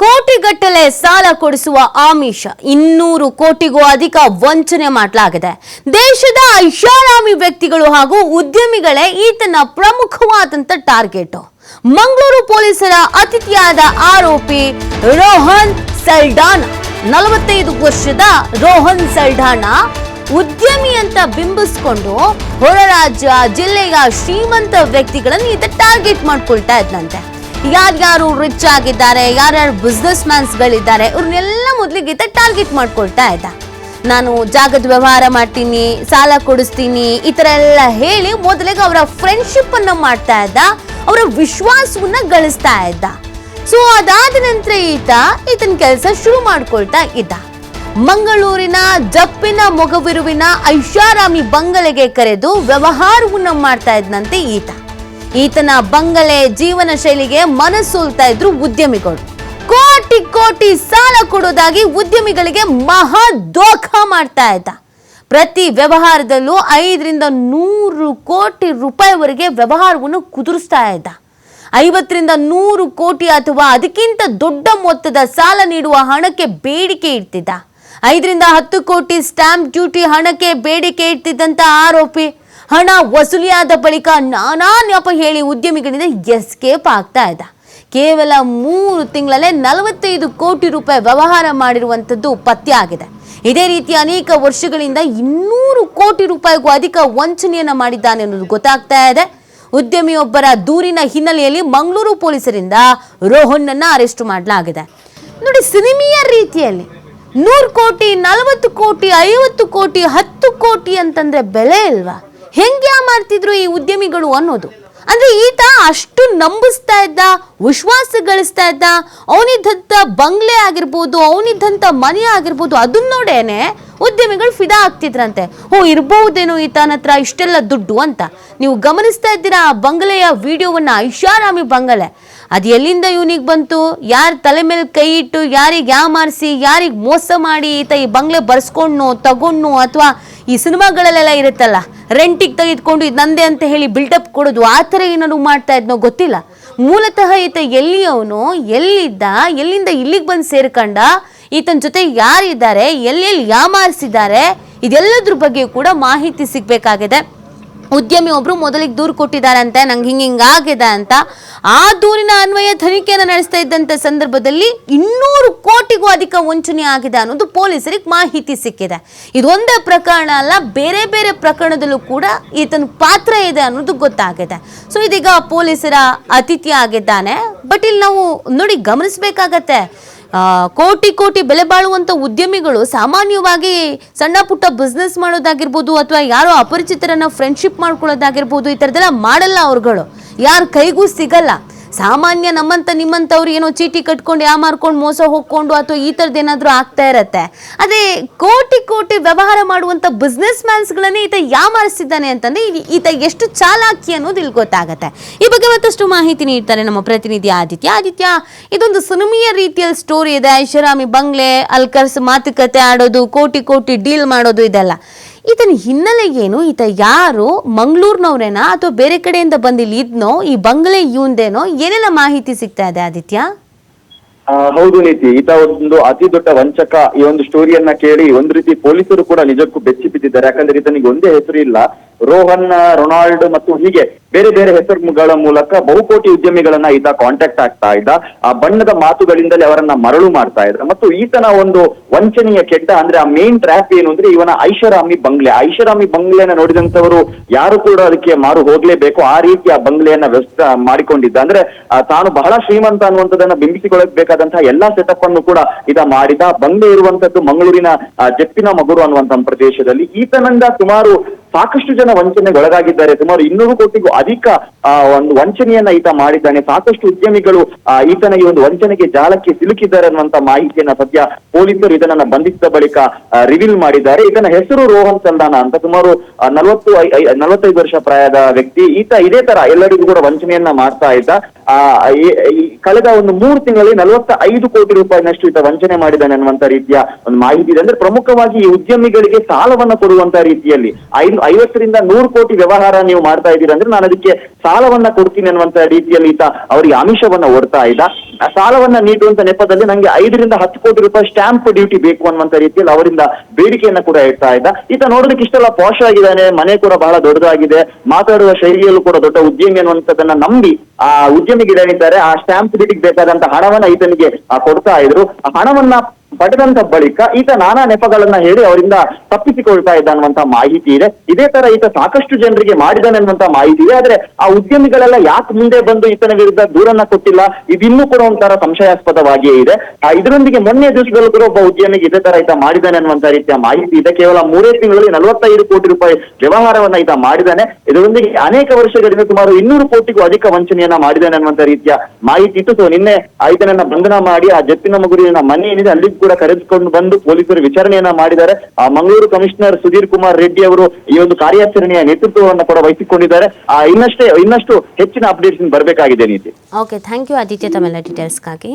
ಕೋಟಿಗಟ್ಟಲೆ ಸಾಲ ಕೊಡಿಸುವ ಆಮಿಷ. ಇನ್ನೂರು ಕೋಟಿಗೂ ಅಧಿಕ ವಂಚನೆ ಮಾಡಲಾಗಿದೆ. ದೇಶದ ಐಷಾರಾಮಿ ವ್ಯಕ್ತಿಗಳು ಹಾಗೂ ಉದ್ಯಮಿಗಳೇ ಈತನ ಪ್ರಮುಖವಾದಂತ ಟಾರ್ಗೆಟ್. ಮಂಗಳೂರು ಪೊಲೀಸರ ಅತಿಥಿಯಾದ ಆರೋಪಿ ರೋಹನ್ ಸಲ್ಡಾನ. ನಲವತ್ತೈದು ವರ್ಷದ ರೋಹನ್ ಸಲ್ಡಾನ ಉದ್ಯಮಿ ಅಂತ ಬಿಂಬಿಸ್ಕೊಂಡು ಹೊರ ಜಿಲ್ಲೆಯ ಶ್ರೀಮಂತ ವ್ಯಕ್ತಿಗಳನ್ನು ಈತ ಟಾರ್ಗೆಟ್ ಮಾಡ್ಕೊಳ್ತಾ ಇದ್ದಂತೆ ಯಾರ್ಯಾರು ರಿಚ್ ಆಗಿದ್ದಾರೆ, ಯಾರ್ಯಾರು ಬಿಸ್ನೆಸ್ ಮ್ಯಾನ್ಸ್ಗಳಿದ್ದಾರೆ ಇವ್ರನ್ನೆಲ್ಲ ಮೊದಲಿಗೆ ಟಾರ್ಗೆಟ್ ಮಾಡ್ಕೊಳ್ತಾ ಇದ್ದ. ನಾನು ಜಾಗದ ವ್ಯವಹಾರ ಮಾಡ್ತೀನಿ, ಸಾಲ ಕೊಡಿಸ್ತೀನಿ, ಈ ಥರ ಎಲ್ಲ ಹೇಳಿ ಮೊದಲಿಗೆ ಅವರ ಫ್ರೆಂಡ್ಶಿಪ್ ಅನ್ನು ಮಾಡ್ತಾ ಇದ್ದ, ಅವರ ವಿಶ್ವಾಸವನ್ನ ಗಳಿಸ್ತಾ ಇದ್ದ. ಸೊ ಅದಾದ ನಂತರ ಈತ ಈತನ ಕೆಲಸ ಶುರು ಮಾಡ್ಕೊಳ್ತಾ ಇದ್ದ. ಮಂಗಳೂರಿನ ಜಪ್ಪಿನ ಮೊಗವಿರುವಿನ ಐಷಾರಾಮಿ ಬಂಗಲೆಗೆ ಕರೆದು ವ್ಯವಹಾರವನ್ನ ಮಾಡ್ತಾ ಇದ್ನಂತೆ ಈತ. ಈತನ ಬಂಗಲೆ ಜೀವನ ಶೈಲಿಗೆ ಮನಸ್ಸೋಲ್ತಾ ಇದ್ರು ಉದ್ಯಮಿಗಳು. ಕೋಟಿ ಕೋಟಿ ಸಾಲ ಕೊಡೋದಾಗಿ ಉದ್ಯಮಿಗಳಿಗೆ ಮಹಾ ದೋಖ ಮಾಡ್ತಾ ಇದ್ದ. ಪ್ರತಿ ವ್ಯವಹಾರದಲ್ಲೂ ಐದರಿಂದ ನೂರು ಕೋಟಿ ರೂಪಾಯಿವರೆಗೆ ವ್ಯವಹಾರವನ್ನು ಕುದುರಿಸ್ತಾ ಇದ್ದ. ಐವತ್ತರಿಂದ ನೂರು ಕೋಟಿ ಅಥವಾ ಅದಕ್ಕಿಂತ ದೊಡ್ಡ ಮೊತ್ತದ ಸಾಲ ನೀಡುವ ಹಣಕ್ಕೆ ಬೇಡಿಕೆ ಇಡ್ತಿದ್ದ. ಐದರಿಂದ ಹತ್ತು ಕೋಟಿ ಸ್ಟಾಂಪ್ ಡ್ಯೂಟಿ ಹಣಕ್ಕೆ ಬೇಡಿಕೆ ಇಡ್ತಿದ್ದಂಥ ಆರೋಪಿ. ಹಣ ವಸೂಲಿಯಾದ ಬಳಿಕ ನಾನಾ ನೆಪ ಹೇಳಿ ಉದ್ಯಮಿಗಳಿಂದ ಎಸ್ಕೇಪ್ ಆಗ್ತಾ ಇದ್ದ ಕೇವಲ ಮೂರು ತಿಂಗಳಲ್ಲೇ ನಲವತ್ತೈದು ಕೋಟಿ ರೂಪಾಯಿ ವ್ಯವಹಾರ ಮಾಡಿರುವಂಥದ್ದು ಪತ್ತೆ ಆಗಿದೆ. ಇದೇ ರೀತಿ ಅನೇಕ ವರ್ಷಗಳಿಂದ ಇನ್ನೂರು ಕೋಟಿ ರೂಪಾಯಿಗೂ ಅಧಿಕ ವಂಚನೆಯನ್ನು ಮಾಡಿದ್ದಾನೆ ಅನ್ನೋದು ಗೊತ್ತಾಗ್ತಾ ಇದೆ. ಉದ್ಯಮಿಯೊಬ್ಬರ ದೂರಿನ ಹಿನ್ನೆಲೆಯಲ್ಲಿ ಮಂಗಳೂರು ಪೊಲೀಸರಿಂದ ರೋಹನ್ನನ್ನ ಅರೆಸ್ಟ್ ಮಾಡಲಾಗಿದೆ. ನೋಡಿ, ಸಿನಿಮೀಯ ರೀತಿಯಲ್ಲಿ ನೂರು ಕೋಟಿ, ನಲವತ್ತು ಕೋಟಿ, ಐವತ್ತು ಕೋಟಿ, ಹತ್ತು ಕೋಟಿ ಅಂತಂದ್ರೆ ಬೆಲೆ ಇಲ್ವಾ? ಹೆಂಗೆ ಮಾಡ್ತಿದ್ರು ಈ ಉದ್ಯಮಿಗಳು ಅನ್ನೋದು. ಅಂದ್ರೆ ಈತ ಅಷ್ಟು ನಂಬಿಸ್ತಾ ಇದ್ದ ವಿಶ್ವಾಸ ಗಳಿಸ್ತಾ ಇದ್ದ ಅವನಿದ್ದಂಥ ಬಂಗ್ಲೆ ಆಗಿರ್ಬೋದು ಅವನಿದ್ದಂಥ ಮನೆ ಆಗಿರ್ಬೋದು ಅದನ್ನ ನೋಡೇನೆ ಉದ್ಯಮಿಗಳು ಫಿದಾ ಆಗ್ತಿದ್ರಂತೆ. ಓ ಇರ್ಬಹುದೇನೋ ಈತನ ಹತ್ರ ಇಷ್ಟೆಲ್ಲ ದುಡ್ಡು ಅಂತ. ನೀವು ಗಮನಿಸ್ತಾ ಇದ್ದೀರಾ ಆ ಬಂಗಲೆಯ ವಿಡಿಯೋವನ್ನ ಐಷಾರಾಮಿ ಬಂಗಲೆ? ಅದು ಎಲ್ಲಿಂದ ಇವನಿಗೆ ಬಂತು? ಯಾರ ತಲೆ ಮೇಲೆ ಕೈ ಇಟ್ಟು ಯಾರಿಗೆ ಯಾಮಾರಿಸಿ ಯಾರಿಗೆ ಮೋಸ ಮಾಡಿ ಈತ ಈ ಬಂಗ್ಲೆ ಬರ್ಸ್ಕೊಂಡು ತಗೊಂಡು ಅಥವಾ ಈ ಸಿನಿಮಾಗಳಲ್ಲೆಲ್ಲ ಇರುತ್ತಲ್ಲ? ರೆಂಟಿಗೆ ತೆಗೆದುಕೊಂಡು ಇದು ನಂದೆ ಅಂತ ಹೇಳಿ ಬಿಲ್ಡಪ್ ಕೊಡೋದು ಆ ಥರ ಏನಾದ್ರು ಮಾಡ್ತಾ ಇದ್ನೋ ಗೊತ್ತಿಲ್ಲ. ಮೂಲತಃ ಈತ ಎಲ್ಲಿಯವನು, ಎಲ್ಲಿದ್ದ, ಎಲ್ಲಿಂದ ಇಲ್ಲಿಗೆ ಬಂದು ಸೇರ್ಕಂಡ, ಈತನ ಜೊತೆ ಯಾರಿದ್ದಾರೆ, ಎಲ್ಲೆಲ್ಲಿ ಯಾಮಾರಿಸಿದ್ದಾರೆ, ಇದೆಲ್ಲದ್ರ ಬಗ್ಗೆ ಕೂಡ ಮಾಹಿತಿ ಸಿಗ್ಬೇಕಾಗಿದೆ. ಉದ್ಯಮಿ ಒಬ್ರು ಮೊದಲಿಗೆ ದೂರು ಕೊಟ್ಟಿದ್ದಾರಂತೆ, ನಂಗೆ ಹಿಂಗೆ ಹಿಂಗಾಗಿದೆ ಅಂತ. ಆ ದೂರಿನ ಅನ್ವಯ ತನಿಖೆಯನ್ನು ನಡೆಸ್ತಾ ಇದ್ದಂಥ ಸಂದರ್ಭದಲ್ಲಿ ಇನ್ನೂರು ಕೋಟಿಗೂ ಅಧಿಕ ವಂಚನೆ ಆಗಿದೆ ಅನ್ನೋದು ಪೊಲೀಸರಿಗೆ ಮಾಹಿತಿ ಸಿಕ್ಕಿದೆ. ಇದೊಂದೇ ಪ್ರಕರಣ ಅಲ್ಲ, ಬೇರೆ ಬೇರೆ ಪ್ರಕರಣದಲ್ಲೂ ಕೂಡ ಈತನ ಪಾತ್ರ ಇದೆ ಅನ್ನೋದು ಗೊತ್ತಾಗಿದೆ. ಸೊ ಇದೀಗ ಪೊಲೀಸರ ಅತಿಥಿ ಆಗಿದ್ದಾನೆ ಬಟ್ ಇಲ್ಲಿ ನಾವು ನೋಡಿ ಗಮನಿಸಬೇಕಾಗತ್ತೆ. ಕೋಟಿ ಕೋಟಿ ಬೆಲೆ ಬಾಳುವಂತ ಉದ್ಯಮಿಗಳು ಸಾಮಾನ್ಯವಾಗಿ ಸಣ್ಣ ಪುಟ್ಟ ಬಿಸ್ನೆಸ್ ಮಾಡೋದಾಗಿರ್ಬೋದು ಅಥವಾ ಯಾರೋ ಅಪರಿಚಿತರನ್ನ ಫ್ರೆಂಡ್ಶಿಪ್ ಮಾಡ್ಕೊಳ್ಳೋದಾಗಿರ್ಬೋದು ಈ ಥರದ್ದೆಲ್ಲ ಮಾಡಲ್ಲ ಅವ್ರುಗಳು. ಯಾರ ಕೈಗೂ ಸಿಗಲ್ಲ. ಸಾಮಾನ್ಯ ನಮ್ಮಂತ ನಿಮ್ಮಂಥವ್ರು ಏನೋ ಚೀಟಿ ಕಟ್ಕೊಂಡು, ಯಾ ಮಾರ್ಕೊಂಡು, ಮೋಸ ಹೋಗ್ಕೊಂಡು ಅಥವಾ ಈ ಥರದ್ದು ಏನಾದರೂ ಆಗ್ತಾ ಇರತ್ತೆ. ಅದೇ ಕೋಟಿ ಕೋಟಿ ವ್ಯವಹಾರ ಮಾಡುವಂಥ ಬಿಸ್ನೆಸ್ ಮ್ಯಾನ್ಸ್ಗಳನ್ನೇ ಈತ ಯಾಮಾರಿಸಿದ್ದಾನೆ ಅಂತಂದ್ರೆ ಅಂತಂದರೆ ಈತ ಎಷ್ಟು ಚಾಲಾಕಿ ಅನ್ನೋದು ಇಲ್ಲಿ ಗೊತ್ತಾಗತ್ತೆ. ಈ ಬಗ್ಗೆ ಮತ್ತಷ್ಟು ಮಾಹಿತಿ ನೀಡ್ತಾರೆ ನಮ್ಮ ಪ್ರತಿನಿಧಿ ಆದಿತ್ಯ. ಆದಿತ್ಯ, ಇದೊಂದು ಸಿನಿಮೀಯ ರೀತಿಯಲ್ಲಿ ಸ್ಟೋರಿ ಇದೆ. ಐಷಾರಾಮಿ ಬಂಗ್ಲೆ, ಅಲ್ಕರ್ಸ್ ಮಾತುಕತೆ ಆಡೋದು, ಕೋಟಿ ಕೋಟಿ ಡೀಲ್ ಮಾಡೋದು ಇದೆಲ್ಲ. ಈತನ ಹಿನ್ನೆಲೆ ಏನು ಈತ ಯಾರು, ಮಂಗಳೂರಿನವ್ರೇನಾ ಅಥವಾ ಬೇರೆ ಕಡೆಯಿಂದ ಬಂದು ಇಲ್ಲಿ ಇದ್ನೋ, ಈ ಬಂಗ್ಲೆ ಇವಂದೇನೋ ಏನೆಲ್ಲ ಮಾಹಿತಿ ಸಿಗ್ತಾ ಇದೆ ಆದಿತ್ಯ? ಹೌದು ನೀತಿ. ಈತ ಒಂದು ಅತಿ ದೊಡ್ಡ ವಂಚಕ. ಈ ಒಂದು ಸ್ಟೋರಿಯನ್ನ ಕೇಳಿ ಒಂದು ರೀತಿ ಪೊಲೀಸರು ಕೂಡ ನಿಜಕ್ಕೂ ಬೆಚ್ಚಿ ಬಿದ್ದಿದ್ದಾರೆ. ಯಾಕಂದ್ರೆ ಈತನಿಗೆ ಒಂದೇ ಹೆಸರು ಇಲ್ಲ. ರೋಹನ್ ರೊನಾಲ್ಡ್ ಮತ್ತು ಹೀಗೆ ಬೇರೆ ಬೇರೆ ಹೆಸರುಗಳ ಮೂಲಕ ಬಹುಕೋಟಿ ಉದ್ಯಮಿಗಳನ್ನ ಈತ ಕಾಂಟ್ಯಾಕ್ಟ್ ಆಗ್ತಾ ಇದ್ದ. ಆ ಬಣ್ಣದ ಮಾತುಗಳಿಂದಲೇ ಅವರನ್ನ ಮರಳು ಮಾಡ್ತಾ ಇದ್ದ ಮತ್ತು ಈತನ ಒಂದು ವಂಚನೆಯ ಕೆಟ್ಟ ಅಂದ್ರೆ ಆ ಮೇನ್ ಟ್ರ್ಯಾಪ್ ಏನು ಅಂದ್ರೆ ಇವನ ಐಷಾರಾಮಿ ಬಂಗ್ಲೆ. ಐಷಾರಾಮಿ ಬಂಗ್ಲೆನ ನೋಡಿದಂತವರು ಯಾರು ಕೂಡ ಅದಕ್ಕೆ ಮಾರು ಹೋಗ್ಲೇಬೇಕು. ಆ ರೀತಿ ಆ ಬಂಗ್ಲೆಯನ್ನ ವ್ಯವಸ್ಥೆ ಮಾಡಿಕೊಂಡಿದ್ದ. ಅಂದ್ರೆ ತಾನು ಬಹಳ ಶ್ರೀಮಂತ ಅನ್ನುವಂಥದ್ದನ್ನ ಬಿಂಬಿಸಿಕೊಳ್ಳಕ್ ಬೇಕಾದಂತಹ ಎಲ್ಲಾ ಸೆಟಪ್ ಅನ್ನು ಕೂಡ ಈತ ಮಾಡಿದ. ಬಂಗ್ಲೆ ಇರುವಂತದ್ದು ಮಂಗಳೂರಿನ ಜಪ್ಪಿನ ಮಗುರು ಅನ್ನುವಂತ ಪ್ರದೇಶದಲ್ಲಿ. ಈತನಿಂದ ಸುಮಾರು ಸಾಕಷ್ಟು ಜನ ವಂಚನೆಗೆ ಒಳಗಾಗಿದ್ದಾರೆ ಸುಮಾರು ಇನ್ನೂರು ಕೋಟಿಗೂ ಅಧಿಕ ಒಂದು ವಂಚನೆಯನ್ನ ಈತ ಮಾಡಿದ್ದಾನೆ. ಸಾಕಷ್ಟು ಉದ್ಯಮಿಗಳು ಈತನ ಈ ಒಂದು ವಂಚನೆಗೆ ಜಾಲಕ್ಕೆ ಸಿಲುಕಿದ್ದಾರೆ ಅನ್ನುವಂತ ಮಾಹಿತಿಯನ್ನ ಸದ್ಯ ಪೊಲೀಸರು ಇದನ್ನ ಬಂಧಿಸಿದ ಬಳಿಕ ರಿವೀಲ್ ಮಾಡಿದ್ದಾರೆ. ಇದನ್ನ ಹೆಸರು ರೋಹನ್ ಚಂದಾನ ಅಂತ ಸುಮಾರು ನಲವತ್ತು ನಲವತ್ತೈದು ವರ್ಷ ಪ್ರಾಯದ ವ್ಯಕ್ತಿ. ಈತ ಇದೇ ತರ ಎಲ್ಲರಿಗೂ ಕೂಡ ವಂಚನೆಯನ್ನ ಮಾಡ್ತಾ ಇದ್ದ. ಕಳೆದ ಒಂದು ಮೂರು ತಿಂಗಳಲ್ಲಿ ನಲವತ್ತ ಐದು ಕೋಟಿ ರೂಪಾಯಿನಷ್ಟು ಈತ ವಂಚನೆ ಮಾಡಿದ್ದಾನೆ ಅನ್ನುವಂತ ರೀತಿಯ ಒಂದು ಮಾಹಿತಿ ಇದೆ. ಅಂದ್ರೆ ಪ್ರಮುಖವಾಗಿ ಈ ಉದ್ಯಮಿಗಳಿಗೆ ಸಾಲವನ್ನ ಕೊಡುವಂತ ರೀತಿಯಲ್ಲಿ, ಐದು ಐವತ್ತರಿಂದ ನೂರು ಕೋಟಿ ವ್ಯವಹಾರ ನೀವು ಮಾಡ್ತಾ ಇದ್ದೀರಾ ಅಂದ್ರೆ ನಾನು ಅದಕ್ಕೆ ಸಾಲವನ್ನ ಕೊಡ್ತೀನಿ ಅನ್ನುವಂತ ರೀತಿಯಲ್ಲಿ ಈತ ಅವರಿಗೆ ಆಮಿಷವನ್ನ ಒಡ್ತಾ ಇದ್ದ. ಆ ಸಾಲವನ್ನ ನೀಡುವಂತ ನೆಪದಲ್ಲಿ ನಂಗೆ ಐದರಿಂದ ಹತ್ತು ಕೋಟಿ ರೂಪಾಯಿ ಸ್ಟಾಂಪ್ ಡ್ಯೂಟಿ ಬೇಕು ಅನ್ನುವಂತ ರೀತಿಯಲ್ಲಿ ಅವರಿಂದ ಬೇಡಿಕೆಯನ್ನ ಕೂಡ ಇಡ್ತಾ ಇದ್ದ. ಈತ ನೋಡೋದಕ್ಕೆ ಇಷ್ಟೆಲ್ಲ ಪಾಶ್ ಆಗಿದ್ದಾನೆ ಮನೆ ಕೂಡ ಬಹಳ ದೊಡ್ಡದಾಗಿದೆ, ಮಾತಾಡುವ ಶೈಲಿಯಲ್ಲೂ ಕೂಡ ದೊಡ್ಡ ಉದ್ಯಮಿ ಅನ್ನುವಂಥದ್ದನ್ನ ನಂಬಿ ಆ ಉದ್ಯಮಿಗಳೇನಿದ್ದಾರೆ ಆ ಸ್ಟಾಂಪ್ ಡ್ಯೂಟಿಗೆ ಬೇಕಾದಂತ ಹಣವನ್ನ ಈತನಿಗೆ ಕೊಡ್ತಾ ಇದ್ರು. ಆ ಹಣವನ್ನ ಪಡೆದಂತ ಬಳಿಕ ಈತ ನಾನಾ ನೆಪಗಳನ್ನ ಹೇಳಿ ಅವರಿಂದ ತಪ್ಪಿಸಿಕೊಳ್ತಾ ಇದ್ದ ಅನ್ನುವಂತ ಮಾಹಿತಿ ಇದೆ. ಇದೇ ತರ ಈತ ಸಾಕಷ್ಟು ಜನರಿಗೆ ಮಾಡಿದಾನೆ ಅನ್ನುವಂತ ಮಾಹಿತಿ ಇದೆ. ಆದ್ರೆ ಆ ಉದ್ಯಮಿಗಳೆಲ್ಲ ಯಾಕೆ ಮುಂದೆ ಬಂದು ಈತನ ವಿರುದ್ಧ ದೂರನ್ನ ಕೊಟ್ಟಿಲ್ಲ? ಇದಿನ್ನೂ ಕೂಡ ಒಂಥರ ಸಂಶಯಾಸ್ಪದವಾಗಿಯೇ ಇದೆ. ಇದರೊಂದಿಗೆ ಮೊನ್ನೆ ದಿವಸದಲ್ಲೂ ಕೂಡ ಒಬ್ಬ ಉದ್ಯಮಿಗೆ ಇದೇ ತರ ಈತ ಮಾಡಿದ್ದಾನೆ ಅನ್ನುವಂತ ರೀತಿಯ ಮಾಹಿತಿ ಇದೆ. ಕೇವಲ ಮೂರೇ ತಿಂಗಳಲ್ಲಿ ನಲವತ್ತೈದು ಕೋಟಿ ರೂಪಾಯಿ ವ್ಯವಹಾರವನ್ನ ಈತ ಮಾಡಿದ್ದಾನೆ. ಇದರೊಂದಿಗೆ ಅನೇಕ ವರ್ಷಗಳಿಂದ ಸುಮಾರು ಇನ್ನೂರು ಕೋಟಿಗೂ ಅಧಿಕ ವಂಚನೆಯನ್ನ ಮಾಡಿದ್ದಾನೆ ಅನ್ನುವಂತ ರೀತಿಯ ಮಾಹಿತಿ ಇತ್ತು. ಸೊ ನಿನ್ನೆ ಈತನನ್ನ ಬಂಧನ ಮಾಡಿ ಆ ಜಪ್ಪಿನ ಮಗುರಿನ ಮನೆ ಏನಿದೆ ಅಲ್ಲಿಗೂ ಕೂಡ ಕರೆದುಕೊಂಡು ಬಂದು ಪೊಲೀಸರು ವಿಚಾರಣೆಯನ್ನ ಮಾಡಿದ್ದಾರೆ. ಆ, ಮಂಗಳೂರು ಕಮಿಷನರ್ ಸುಧೀರ್ ಕುಮಾರ್ ರೆಡ್ಡಿ ಅವರು ಈ ಒಂದು ಕಾರ್ಯಾಚರಣೆಯ ನೇತೃತ್ವವನ್ನು ಕೂಡ ವಹಿಸಿಕೊಂಡಿದ್ದಾರೆ. ಆ, ಇನ್ನಷ್ಟೇ ಇನ್ನಷ್ಟು ಹೆಚ್ಚಿನ ಅಪ್ಡೇಟ್ಸ್ ಬರಬೇಕಾಗಿದೆ ನೀತಿ ಓಕೆ ಥ್ಯಾಂಕ್ ಯು ಆದಿತ್ಯ ತಮ್ಮೆಲ್ಲ ಡೀಟೇಲ್ಸ್ಗಾಗಿ